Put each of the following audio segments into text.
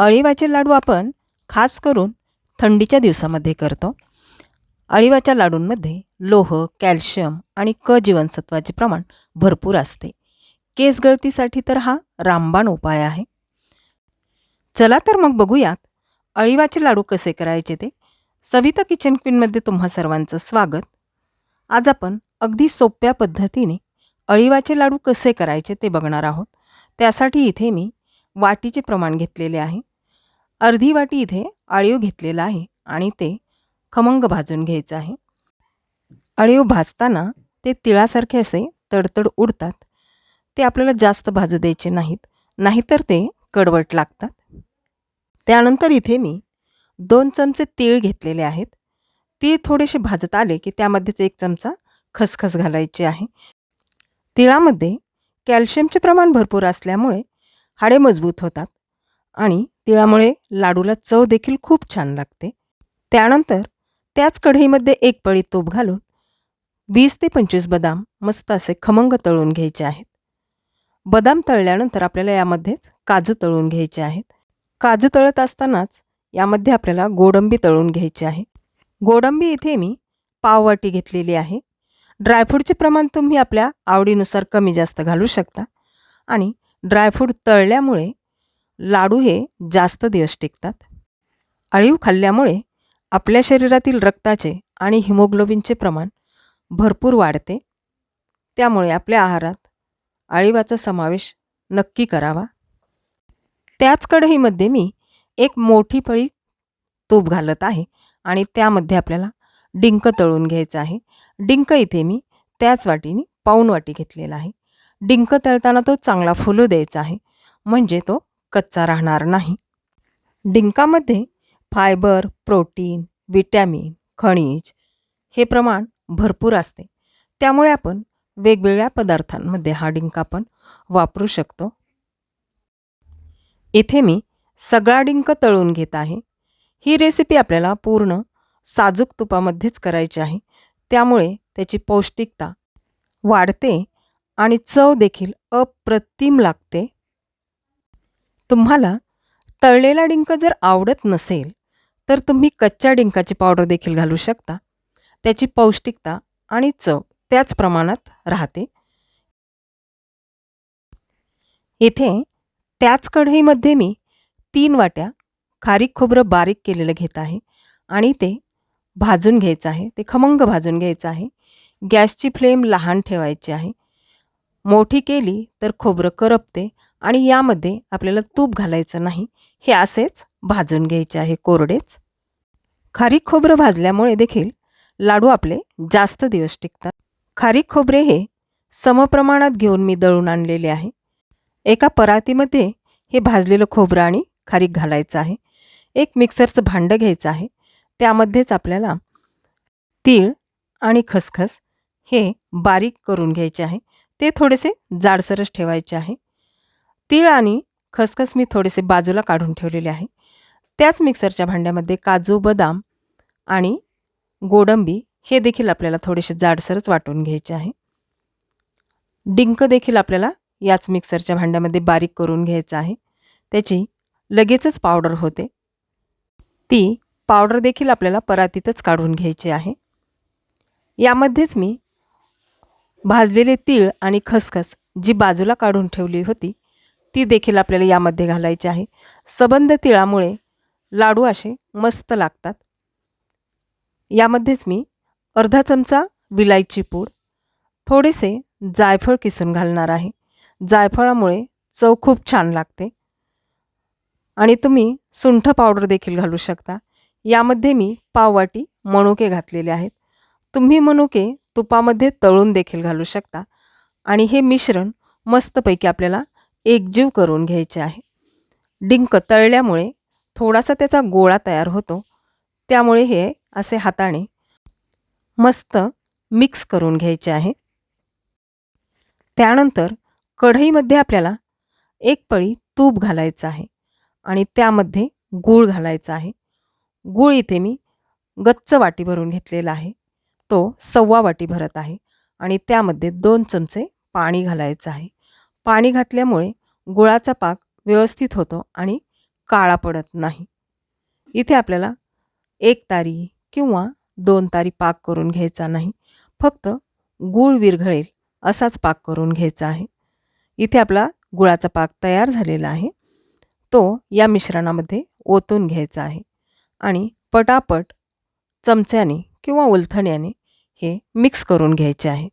अळीवाचे लाडू आपण खास करून थंडीच्या दिवसामध्ये करतो. अळीवाच्या लाडूंमध्ये लोह कॅल्शियम आणि क जीवनसत्वाचे प्रमाण भरपूर असते. केस गळतीसाठी तर हा रामबाण उपाय आहे. चला तर मग बघूयात अळीवाचे लाडू कसे करायचे ते. सविता किचन क्वीनमध्ये तुम्हा सर्वांचं स्वागत. आज आपण अगदी सोप्या पद्धतीने अळीवाचे लाडू कसे करायचे ते बघणार आहोत. त्यासाठी इथे मी वाटीचे प्रमाण घेतलेले आहे. अर्धी वाटी इथे आळीव घेतलेला आहे आणि ते खमंग भाजून घ्यायचं आहे. अळीव भाजताना ते तिळासारखे असे तडतड उडतात. ते आपल्याला जास्त भाजू द्यायचे नाहीत. नाहीतर ते कडवट लागतात. त्यानंतर इथे मी दोन चमचे तीळ घेतलेले आहेत. तीळ थोडेसे भाजत आले की त्यामध्येच एक चमचा खसखस घालायची आहे. तिळामध्ये कॅल्शियमचे प्रमाण भरपूर असल्यामुळे हाडे मजबूत होतात आणि तिळामुळे लाडूला चव देखील खूप छान लागते. त्यानंतर त्याच कढईमध्ये एक पळी तूप घालून वीस ते पंचवीस बदाम मस्त असे खमंग तळून घ्यायचे आहेत. बदाम तळल्यानंतर आपल्याला यामध्येच काजू तळून घ्यायचे आहेत. काजू तळत असतानाच यामध्ये आपल्याला गोडंबी तळून घ्यायची आहे. गोडंबी इथे मी पाववाटी घेतलेली आहे. ड्रायफ्रूटचे प्रमाण तुम्ही आपल्या आवडीनुसार कमी जास्त घालू शकता आणि ड्रायफ्रूट तळल्यामुळे लाडू हे जास्त दिवस टिकतात. अळीव खाल्ल्यामुळे आपल्या शरीरातील रक्ताचे आणि हिमोग्लोबिनचे प्रमाण भरपूर वाढते. त्यामुळे आपल्या आहारात अळीवाचा समावेश नक्की करावा. त्याच कढईमध्ये मी एक मोठी पळी तूप घालत आहे आणि त्यामध्ये आपल्याला डिंक तळून घ्यायचं आहे. डिंक इथे मी त्याच वाटीने पाऊण वाटी घेतलेला आहे. डिंक तळताना तो चांगला फुलू द्यायचा आहे. म्हणजे तो कच्चा राहणार नाही. डिंकामध्ये फायबर प्रोटीन विटॅमिन खनिज हे प्रमाण भरपूर असते. त्यामुळे आपण वेगवेगळ्या पदार्थांमध्ये हा डिंक आपण वापरू शकतो. इथे मी सगळा डिंक तळून घेत आहे. ही रेसिपी आपल्याला पूर्ण साजूक तुपामध्येच करायची आहे. त्यामुळे त्याची पौष्टिकता वाढते आणि चव देखील अप्रतिम लागते. तुम्हाला तळलेला डिंक जर आवडत नसेल तर तुम्ही कच्च्या डिंकाची पावडर देखील घालू शकता. त्याची पौष्टिकता आणि चव त्याच प्रमाणात राहते. येथे त्याच कढईमध्ये मी तीन वाट्या खारीक खोबरं बारीक केलेलं घेत आहे आणि ते भाजून घ्यायचं आहे. ते खमंग भाजून घ्यायचं आहे. गॅसची फ्लेम लहान ठेवायची आहे. मोठी केली तर खोबरं करपते आणि यामध्ये आपल्याला तूप घालायचं नाही. हे असेच भाजून घ्यायचे आहे कोरडेच. खारीक खोबरं भाजल्यामुळे देखील लाडू आपले जास्त दिवस टिकतात. खारीक खोबरे हे समप्रमाणात घेऊन मी दळून आणलेले आहे. एका परातीमध्ये हे भाजलेलं खोबरं आणि खारीक घालायचं आहे. एक मिक्सरचं भांडं घ्यायचं आहे. त्यामध्येच आपल्याला तीळ आणि खसखस हे बारीक करून घ्यायचे आहे. ते थोडेसे जाडसरच ठेवायचे आहे. तीळ आणि खसखस मी थोडेसे बाजूला काढून ठेवलेले आहे. त्याच मिक्सरच्या भांड्यामध्ये काजू बदाम आणि गोडंबी हे देखील आपल्याला थोडेसे जाडसरच वाटून घ्यायचे आहे. डिंक देखील आपल्याला याच मिक्सरच्या भांड्यामध्ये बारीक करून घ्यायचं आहे. त्याची लगेचच पावडर होते. ती पावडर देखील आपल्याला परातीतच काढून घ्यायची आहे. यामध्येच मी भाजलेले तीळ आणि खसखस जी बाजूला काढून ठेवली होती ती देखील आपल्याला यामध्ये घालायची आहे. सबंध तिळामुळे लाडू असे मस्त लागतात. यामध्येच मी अर्धा चमचा विलायची पूड थोडेसे जायफळ किसून घालणार आहे. जायफळामुळे चव खूप छान लागते. आणि तुम्ही सुंठ पावडर देखील घालू शकता. यामध्ये मी पाववाटी मणुके घातलेले आहेत. तुम्ही मनुके तुपामध्ये तळून देखील घालू शकता. आणि हे मिश्रण मस्तपैकी आपल्याला एकजीव करून घ्यायचे आहे. डिंक तळल्यामुळे थोडासा त्याचा गोळा तयार होतो. त्यामुळे हे असे हाताने मस्त मिक्स करून घ्यायचे आहे. त्यानंतर कढईमध्ये आपल्याला एक पळी तूप घालायचं आहे आणि त्यामध्ये गूळ घालायचा आहे. गूळ इथे मी गच्च वाटी भरून घेतलेला आहे. तो सव्वा वाटी भरत आहे आणि त्यामध्ये दोन चमचे पाणी घालायचं आहे. पाणी घातल्यामुळे गुळाचा पाक व्यवस्थित होतो आणि काळा पडत नाही. इथे आपल्याला एक तारी किंवा दोन तारी पाक करून घ्यायचा नाही. फक्त गूळ विरघळेल असाच पाक करून घ्यायचा आहे. इथे आपला गुळाचा पाक तयार झालेला आहे. तो या मिश्रणामध्ये ओतून घ्यायचा आहे आणि पटापट चमच्याने किंवा उलथण्याने हे मिक्स करून घ्यायचे आहे.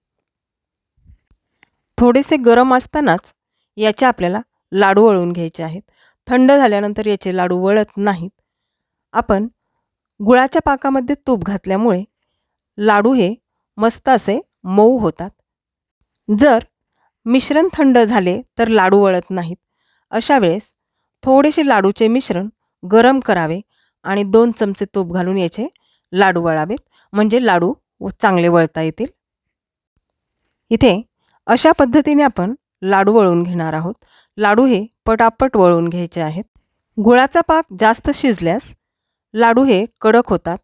थोडेसे गरम असतानाच याचे आपल्याला लाडू वळून घ्यायचे आहेत. थंड झाल्यानंतर याचे लाडू वळत नाहीत. आपण गुळाच्या पाकामध्ये तूप घातल्यामुळे लाडू हे मस्त असे मऊ होतात. जर मिश्रण थंड झाले तर लाडू वळत नाहीत. अशा वेळेस थोडेसे लाडूचे मिश्रण गरम करावे आणि दोन चमचे तूप घालून याचे लाडू वळावेत. म्हणजे लाडू चांगले वळता येतील. इथे अशा पद्धतीने आपण लाडू वळून घेणार आहोत. लाडू हे पटापट वळून घ्यायचे आहेत. गुळाचा पाक जास्त शिजल्यास लाडू हे कडक होतात.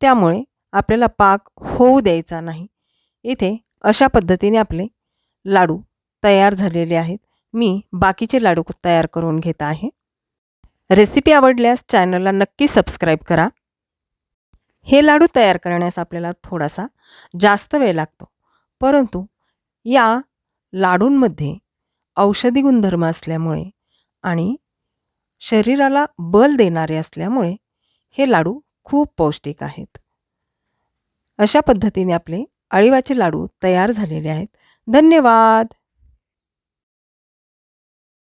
त्यामुळे आपल्याला पाक होऊ द्यायचा नाही. इथे अशा पद्धतीने आपले लाडू तयार झालेले आहेत. मी बाकीचे लाडू तयार करून घेत आहे. रेसिपी आवडल्यास चॅनलला नक्की सबस्क्राईब करा. हे लाडू तयार करण्यास आपल्याला थोडासा जास्त वेळ लागतो. परंतु या लाडूंमध्ये औषधी गुणधर्म असल्यामुळे आणि शरीराला बल देणारे असल्यामुळे हे लाडू खूप पौष्टिक आहेत. अशा पद्धतीने आपले अळीवाचे लाडू तयार झालेले आहेत. धन्यवाद!